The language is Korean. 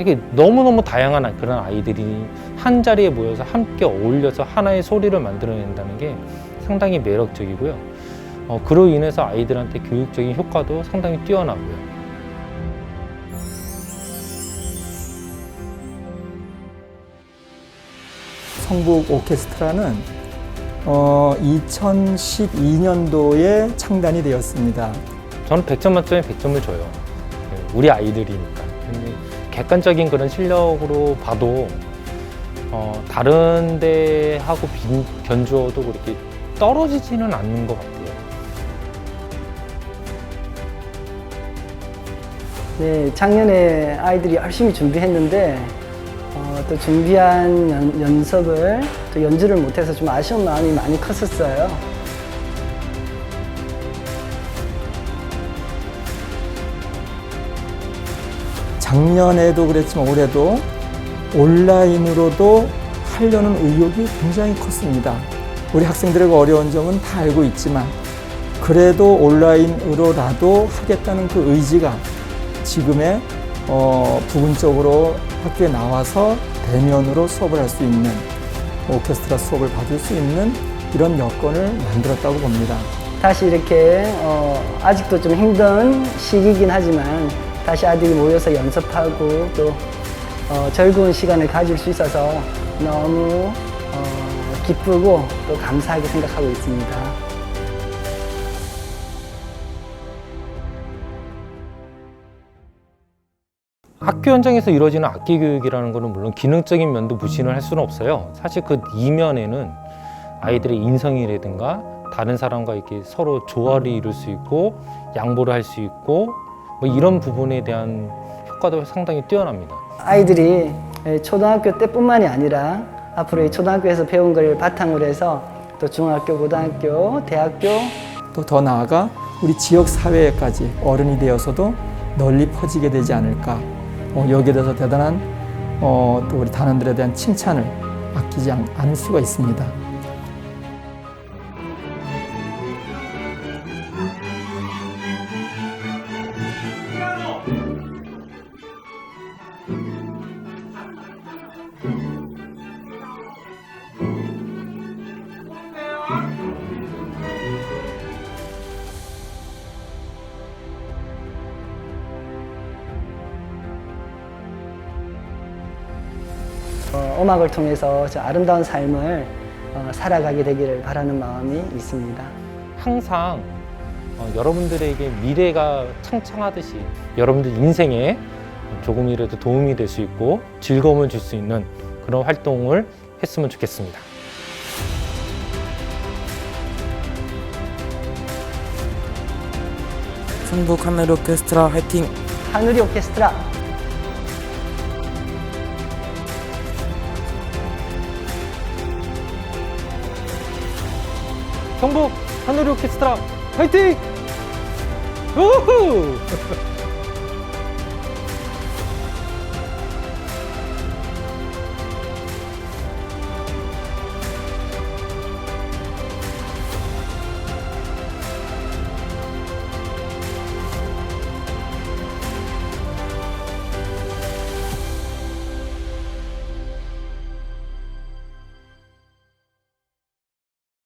이게 너무너무 다양한 그런 아이들이 한 자리에 모여서 함께 어울려서 하나의 소리를 만들어낸다는 게 상당히 매력적이고요. 어, 그로 인해서 아이들한테 교육적인 효과도 상당히 뛰어나고요. 성북 오케스트라는 어, 2012년도에 창단이 되었습니다. 저는 100점 만점에 100점을 줘요. 네, 우리 아이들이니까. 객관적인 그런 실력으로 봐도 어, 다른 데하고 빈- 견주어도 그렇게 떨어지지는 않는 것 같아요. 네, 작년에 아이들이 열심히 준비했는데 어, 또 준비한 연, 연습을 또 연주를 못해서 좀 아쉬운 마음이 많이 컸었어요. 작년에도 그랬지만 올해도 온라인으로도 하려는 의욕이 굉장히 컸습니다. 우리 학생들의 어려운 점은 다 알고 있지만 그래도 온라인으로라도 하겠다는 그 의지가 지금의 어, 부분적으로 학교에 나와서 대면으로 수업을 할 수 있는 오케스트라 수업을 받을 수 있는 이런 여건을 만들었다고 봅니다. 다시 이렇게 어, 아직도 좀 힘든 시기이긴 하지만 다시 아이들이 모여서 연습하고 또 어, 즐거운 시간을 가질 수 있어서 너무 어, 기쁘고 또 감사하게 생각하고 있습니다. 학교 현장에서 이루어지는 악기 교육이라는 것은 물론 기능적인 면도 무시는 할 수는 없어요. 사실 그 이면에는 아이들의 인성이라든가 다른 사람과 이렇게 서로 조화를 이룰 수 있고 양보를 할 수 있고 뭐 이런 부분에 대한 효과도 상당히 뛰어납니다. 아이들이 초등학교 때뿐만이 아니라 앞으로 이 초등학교에서 배운 걸 바탕으로 해서 또 중학교, 고등학교, 대학교 또 더 나아가 우리 지역 사회에까지 어른이 되어서도 널리 퍼지게 되지 않을까. 어, 여기에 대해서 대단한 어, 또 우리 단원들에 대한 칭찬을 아끼지 않, 않을 수가 있습니다. 음악을 통해서 저 아름다운 삶을 어, 살아가게 되기를 바라는 마음이 있습니다. 항상 어, 여러분들에게 미래가 창창하듯이 여러분들 인생에 조금이라도 도움이 될 수 있고 즐거움을 줄 수 있는 그런 활동을 했으면 좋겠습니다. 충북 하늘 오케스트라 화이팅! 하늘이 오케스트라 경북 하늘이 오케스트라 화이팅! 우후!